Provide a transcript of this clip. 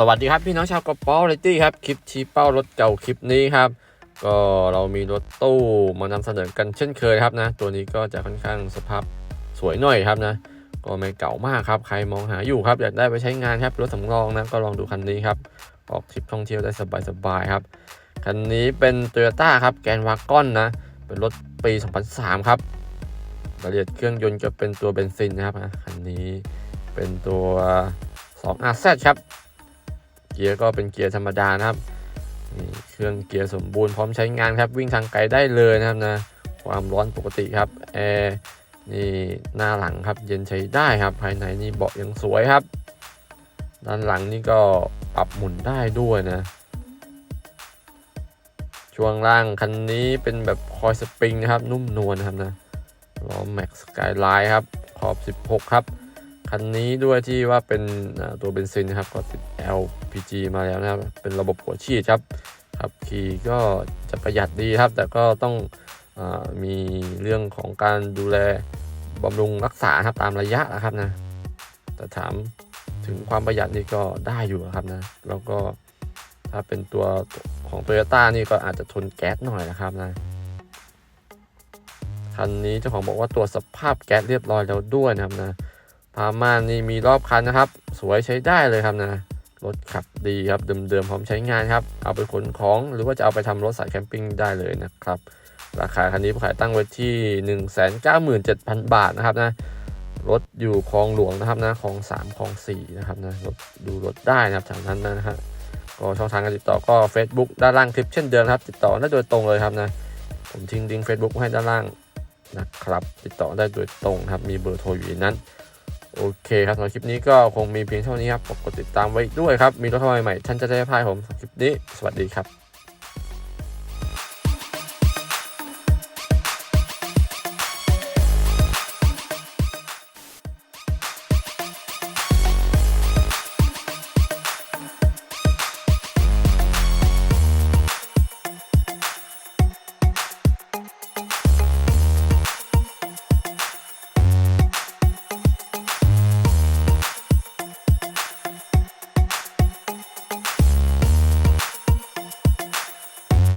สวัสดีครับพี่น้องชาวกระป๋อเลตี้ครับ คลิปชี้เป้ารถเก่าคลิปนี้ครับ ก็เรามีรถตู้มานำเสนอกันเช่นเคยครับนะ ตัวนี้ก็จะค่อนข้างสภาพสวยหน่อยครับนะ ก็ไม่เก่ามากครับใครมองหาอยู่ครับอยากได้ไปใช้งานครับรถสำรองนะก็ลองดูคันนี้ครับออกทริปท่องเที่ยวได้สบายๆครับคันนี้เป็น t o y ยต้ครับแกนวากอนนะ เป็นรถปี 2003 ครับรายละเอียดเครื่องยนต์จะเป็นตัวเบนซินนะครับคันนี้เป็นตัว 2RZ ครับ เกียร์ก็เป็นเกียร์ธรรมดานะครับนี่เครื่องเกียร์สมบูรณ์พร้อมใช้งานครับ วิ่งทางไกลได้เลยนะครับนะความร้อนปกติครับแอร์นี่หน้าหลังครับเย็นใช้ได้ครับ ภายในนี่เบาะยังสวยครับ ด้านหลังนี่ก็ปรับหมุนได้ด้วยนะ ช่วงล่างคันนี้เป็นแบบคอยสปริงนะครับ นุ่มนวลนะครับนะล้อแม็กสกายไลน์ครับขอบ 16 ครับ คันนี้ด้วยที่ว่าเป็นตัวเบนซินนะครับ ก็ติด LPG มาแล้วนะครับ เป็นระบบหัวฉีดครับขับขี่ก็จะประหยัดดีครับ แต่ก็ต้องอมีเรื่องของการดูแลบำรุงรักษาครับตามระยะนะครับนะ แต่ถามถึงความประหยัดนี่ก็ได้อยู่ครับนะ แล้วก็ถ้าเป็นตัวของ t o y ยต้นี่ก็อาจจะทนแก๊สหน่อยนะครับนะ คันนี้เจ้าของบอกว่าตรวจสภาพแก๊สเรียบร้อยแล้วด้วยนะครับนะ พาม่านนี่มีรอบคันนะครับ สวยใช้ได้เลยครับนะรถขับดีครับเดิมๆพร้อมใช้งานครับ เอาไปขนของหรือว่าจะเอาไปทำรถสายแคมปิ้งได้เลยนะครับ ราคาคันนี้ขายตั้งไว้ที่ 197,000 บาทนะครับนะรถอยู่คลองหลวงนะครับนะคลอง3คลอง4นะครับนะรถดูรถได้นะครับแถวนั้นนะฮะก็ช่องทางการติดต่อก็ Facebook ด้านล่างคลิปเช่นเดิมครับ ติดต่อได้โดยตรงเลยครับนะผมทิ้งลิงก์ Facebook ไว้ให้ด้านล่างนะครับ ติดต่อได้โดยตรงครับมีเบอร์โทรอยู่ในนั้น โอเคครับสำหรับคลิปนี้ก็คงมีเพียงเท่านี้ครับกดติดตามไว้ด้วยครับ มีรถเข้ามาใหม่ๆท่านจะได้พายผมสำหรับคลิปนี้ สวัสดีครับ